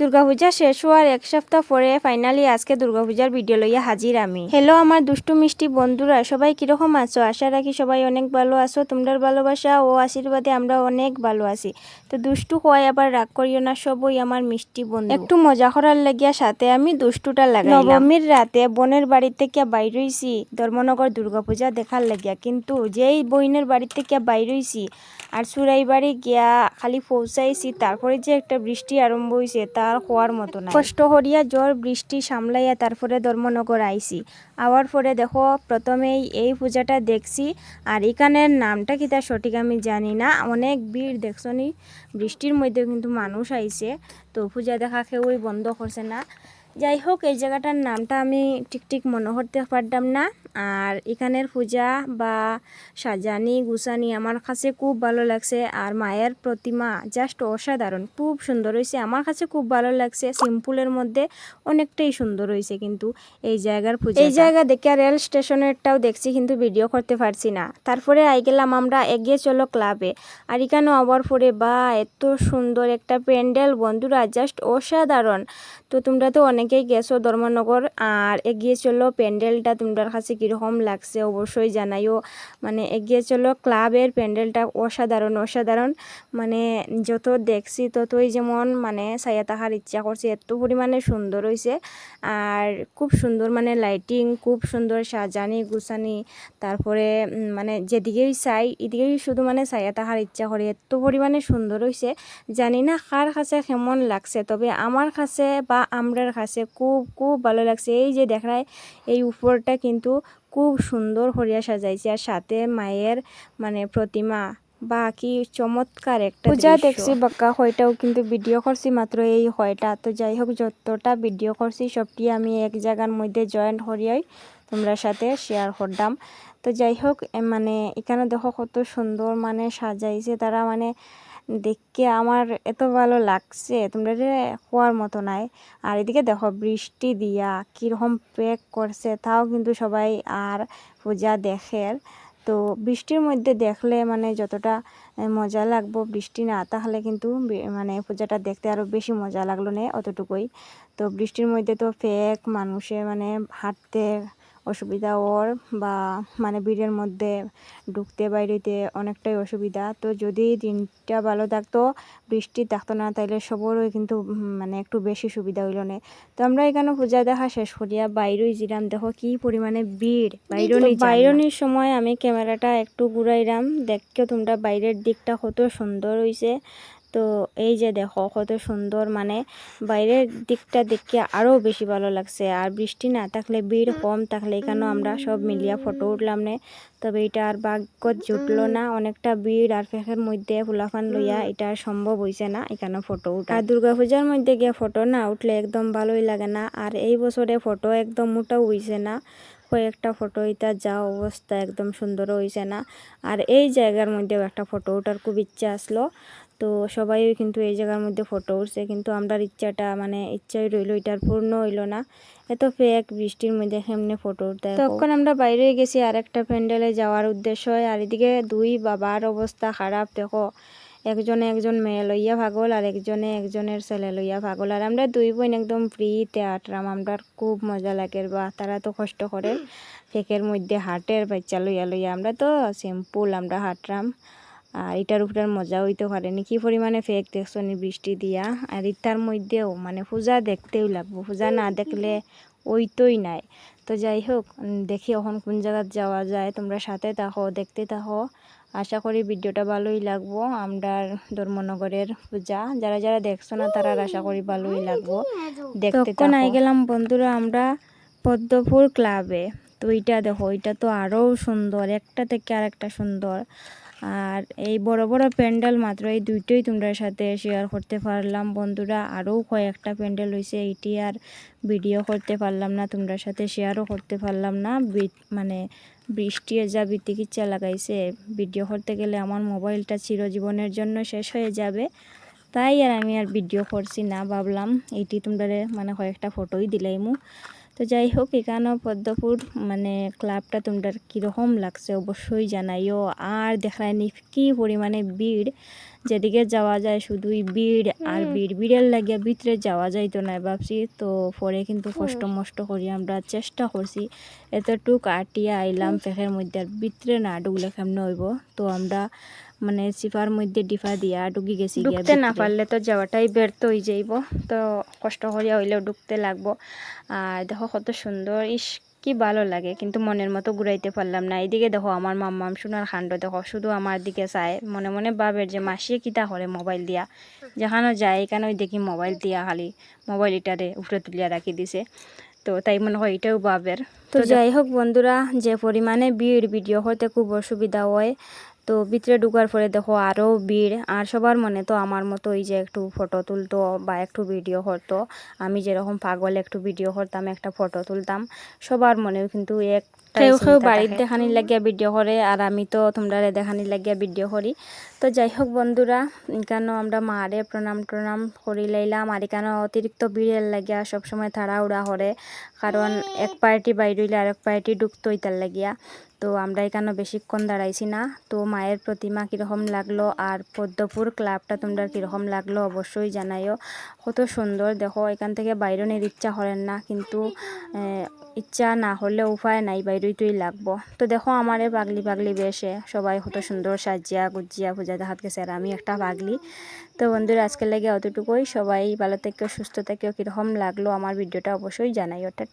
দুর্গাপূজা শেষ হওয়ার এক সপ্তাহ পরে ফাইনালি আজকে দুর্গাপূজার ভিডিও লইয়া হাজির আমি। হ্যালো আমার দুষ্টু মিষ্টি বন্ধুরা, সবাই কীরকম আছো? আশা রাখি সবাই অনেক ভালো আছো। তোমরার ভালোবাসা ও আশীর্বাদে আমরা অনেক ভালো আছি। তো দুষ্টু হওয়াই আবার রাগ করিও না সবই আমার মিষ্টি বন্ধু। একটু মজা করার লাগিয়া সাথে আমি দুষ্টুটা লাগাই নবমীর রাতে বোনের বাড়ি থেকে বাইর হইছি, ধর্মনগর দুর্গাপূজা দেখার লাগিয়া। কিন্তু যেই বইনের বাড়ি থেকে বাইর হইছি আর সুরাই বাড়ি গিয়া খালি পৌঁছাইছি, তারপরে যে একটা বৃষ্টি আরম্ভ হয়েছে তার হওয়ার মতো না কষ্ট করিয়া জ্বর, বৃষ্টি সামলাইয়া তারপরে ধর্মনগর আইসি আওয়ার পরে দেখো, প্রথমেই এই পূজাটা দেখছি, আর এখানের নামটা কি তার সঠিক আমি জানি না। অনেক ভিড় দেখছনি, বৃষ্টির মধ্যে কিন্তু মানুষ আইছে, তো পূজা দেখা কেউই বন্ধ করছে না। যাই হোক এই জায়গাটার নামটা আমি ঠিক ঠিক মনে করতে পারতাম না। আর এখানের পূজা বা সাজানি গুসানি আমার কাছে খুব ভালো লাগছে। আর মায়ের প্রতিমা জাস্ট অসাধারণ, খুব সুন্দর হয়েছে। আমার কাছে খুব ভালো লাগছে, সিম্পলের মধ্যে অনেকটাই সুন্দর হয়েছে কিন্তু এই জায়গার পূজা এই জায়গা দেখে রেল স্টেশনেরটাও দেখছি কিন্তু ভিডিও করতে পারছি না। তারপরে আই গেলাম আমরা এগিয়ে চলো ক্লাবে। আর এখানেও আবার পরে বা এত সুন্দর একটা প্যান্ডেল বন্ধুরা জাস্ট অসাধারণ। তো তোমরা তো অনেকেই গেছো ধর্মনগর আর এগিয়ে চলো, প্যান্ডেলটা তোমাদের কাছে কীরকম লাগছে অবশ্যই জানাইও। মানে এগিয়ে চলো, ক্লাবের প্যান্ডেলটা অসাধারণ অসাধারণ। মানে যত দেখছি ততই যেমন মানে ছায়া তাহার ইচ্ছা করছে, এত পরিমাণে সুন্দর হয়েছে আর খুব সুন্দর মানে লাইটিং খুব সুন্দর সাজানি, গুছানি। তারপরে মানে যেদিকেই চাই, এদিকেই শুধু মানে ছায়া তাহার ইচ্ছা করে। এত পরিমাণে সুন্দর হয়েছে জানি না কার কাছে কেমন লাগছে, তবে আমার কাছে বা আমরার কাছে খুব খুব ভালো লাগছে। এই যে দেখায় এই উপরটা কিন্তু খুব সুন্দর হরিয়া সাজাইছে। আর সাথে মায়ের মানে প্রতিমা। বা কি চমৎকার একটা পূজা দেখছি বাক্কা হয়টাও কিন্তু ভিডিও করছি মাত্র এই হয়টা। তো যাই হোক যতটা ভিডিও করছি সবটি আমি এক জায়গার মধ্যে জয়েন্ট হরিয়াই তোমরা সাথে শেয়ার করলাম তো যাই হোক মানে এখানে দেখো কত সুন্দর মানে সাজাইছে তারা। মানে দেখে আমার এত ভালো লাগছে। তোমরা হওয়ার মতো নাই। আর এদিকে দেখো, বৃষ্টি দিয়া কীরকম প্যাক করছে, তাও কিন্তু সবাই আর পূজা দেখের তো বৃষ্টির মধ্যে দেখলে মানে যতটা মজা লাগবো বৃষ্টি না, তাহলে কিন্তু মানে পূজাটা দেখতে আরও বেশি মজা লাগল না, অতটুকুই। তো বৃষ্টির মধ্যে তো ফেক মানুষে মানে হাঁটতে অসুবিধা ওর বা মানে ভিড়ের মধ্যে ঢুকতে বাইরেতে অনেকটাই অসুবিধা। তো যদি দিনটা ভালো থাকতো বৃষ্টি থাকতো না তাইলে সবরই কিন্তু মানে একটু বেশি সুবিধা হইল না। তো আমরা এখানে পূজা দেখা শেষ করিয়া বাইরেই জিরাম দেখো কি পরিমাণে ভিড়। বাইরনি বাইরনির সময় আমি ক্যামেরাটা একটু ঘুরাইলাম। দেখো তোমরা বাইরের দিকটা কত সুন্দর হইছে। তো এই যে দেখো, কত সুন্দর মানে বাইরের দিকটা দেখে আরও বেশি ভালো লাগছে। আর বৃষ্টি না থাকলে, ভিড় কম থাকলে এখানেও আমরা সব মিলিয়া ফটো উঠলাম নে? তবে এটা আর ভাগ্যত জুটলো না, অনেকটা ভিড় আর ফেকের মধ্যে ফুলাফান লইয়া এটা সম্ভব হইছে না এখানে ফটো উঠা আর দুর্গাপূজার মধ্যে গিয়ে ফটো না উঠলে একদম ভালোই লাগে না, আর এই বছরে ফটো একদম মোটাও হইছে না। কয়েকটা ফটো এটা যা অবস্থা একদম সুন্দর হইছে না। আর এই জায়গার মধ্যেও একটা ফটো ওঠার খুব ইচ্ছা আসলো। তো সবাই কিন্তু এই জায়গার মধ্যে ফটো উঠছে। কিন্তু আমরার ইচ্ছাটা মানে ইচ্ছাই রইল এটার পূর্ণ হইল না। এত ফেক বৃষ্টির মধ্যে কেমনে ফটো উঠতে তখন আমরা বাইরে গেছি আর একটা প্যান্ডেলে যাওয়ার উদ্দেশ্য হয়। আর এদিকে দুই বাবার অবস্থা খারাপ দেখো। একজনে একজন মেয়ে লইয়া ভাগল আর একজনে একজনের ছেলে লইয়া ভাগল আর আমরা দুই বোন একদম ফ্রিতে আটরাম। আমরা খুব মজা লাগে বা তারা তো কষ্ট করে। ফেকের মধ্যে হাটের বাচ্চা লইয়া লইয়া। আমরা তো সিম্পল আমরা হাঁটরাম আর এটার উপরে মজা হইতে পারেনি কি পরিমাণে ফেক দেখছ নি বৃষ্টি দিয়া? আর ইটার মধ্যেও মানে পূজা দেখতেও লাগবো। পূজা না দেখলে ওইতই নাই। তো যাই হোক দেখি এখন কোন জায়গায় যাওয়া যায়। তোমরা সাথে থাকো দেখতে থাকো। আশা করি ভিডিওটা ভালোই লাগবো। আমরার ধর্মনগরের পূজা। যারা যারা দেখছ না তারা আশা করি ভালোই লাগবো। দেখতে আই গেলাম বন্ধুরা আমরা পদ্মপুর ক্লাবে। তো এইটা দেখো এটা তো আরও সুন্দর। একটা থেকে আর একটা সুন্দর। আর এই বড় বড় প্যান্ডেল মাত্র এই দুইটাই তোমরা সাথে শেয়ার করতে পারলাম। বন্ধুরা আরও কয়েকটা প্যান্ডেল হয়েছে এইটি আর ভিডিও করতে পারলাম না, তোমরা সাথে শেয়ারও করতে পারলাম না। মানে বৃষ্টি যা বিতিকিচ্ছা লাগাইছে ভিডিও করতে গেলে আমার মোবাইলটা চিরজীবনের জন্য শেষ হয়ে যাবে। তাই আর আমি আর ভিডিও করছি না, ভাবলাম এইটি তোমরা মানে কয়েকটা ফটোই দিলাইমু। তো তো যাই হোক এখানেও পদ্মপুর মানে ক্লাবটা তোমরা কীরকম লাগছে অবশ্যই জানাইও। আর দেখায়নি কি পরিমাণে ভিড় যেদিকে যাওয়া যায় শুধুই ভিড় আর ভিড় ভিড়ের লাগিয়া ভিতরে যাওয়া যাইতো না ভাবছি। তো পরে কিন্তু কষ্ট মষ্ট করি আমরা চেষ্টা করছি। এতটুক আটিয়া আইলাম ফেকের মধ্যে আর ভিতরে না ঢুকলে কেমনে হইব? তো আমরা মানে সিফার মধ্যে ডিফা দিয়া ঢুকি গেছি ঢুকতে না পারলে তো যাওয়াটাই ব্যর্থ হয়ে যাইব। তো কষ্ট করিয়া হইলেও ঢুকতে লাগবো। আর দেখো কত সুন্দর ইস কি ভালো লাগে। কিন্তু মনের মতো ঘুরাইতে পারলাম না। এইদিকে দেখো আমার মাম্মাম সোনার খান্ড দেখো শুধু আমার দিকে চায়। মনে মনে বাবের যে মাসিয়ে কিতা করে মোবাইল দিয়া। যেখানে যায় এখানেও দেখি মোবাইল দিয়া খালি মোবাইল এটারে উপরে তুলিয়া রাখি দিছে। তো তাই মনে হয় এটাও বাবের তো যাই হোক বন্ধুরা যে পরিমাণে ভিড় ভিডিও হতে খুব অসুবিধা হয়। তো ভিতরে ঢুকার পরে দেখো আরও ভিড়। আর সবার মনে তো আমার মতো ওই যে একটু ফটো তুলতো বা একটু ভিডিও করতো। আমি যেরকম পাগল একটু ভিডিও করতাম একটা ফটো তুলতাম। সবার মনেও কিন্তু এক কেউ কেউ বাড়ির দেখানি লাগিয়া ভিডিও করে আর আমি তো তোমরা দেখানি লাগিয়া ভিডিও করি। তো যাই হোক বন্ধুরা এখানেও আমরা মারে প্রণাম টনাম করি লাইলাম, আর এখানে অতিরিক্ত ভিড়ের লাগিয়া সবসময় তাড়াহুড়া করে, কারণ এক পার্টি বাইরে হইলে আরেক পার্টি ঢুকতো ইতার লাগিয়া। তো আমরা এখানে বেশিক্ষণ দাঁড়াইছি না? তো মায়ের প্রতিমা কীরকম লাগল, আর পদ্মপুর ক্লাবটা তোমরা কীরকম লাগল অবশ্যই জানাইও। কত সুন্দর, দেখো, এখান থেকে বাইরনের ইচ্ছা করেন না, কিন্তু ইচ্ছা না হলে উপায় নাই, বাইরেই তুই লাগবো। তো দেখো, আমারে পাগলি পাগলি বেশে, সবাই কত সুন্দর সাজিয়া গুজিয়া পূজা হাতকে আর আমি একটা ভাগলি তো বন্ধুরা, আজকের লাগে অতটুকুই সবাই ভালো থেকে, সুস্থ থেকে, কীরকম লাগল আমার ভিডিওটা অবশ্যই জানাই ওটা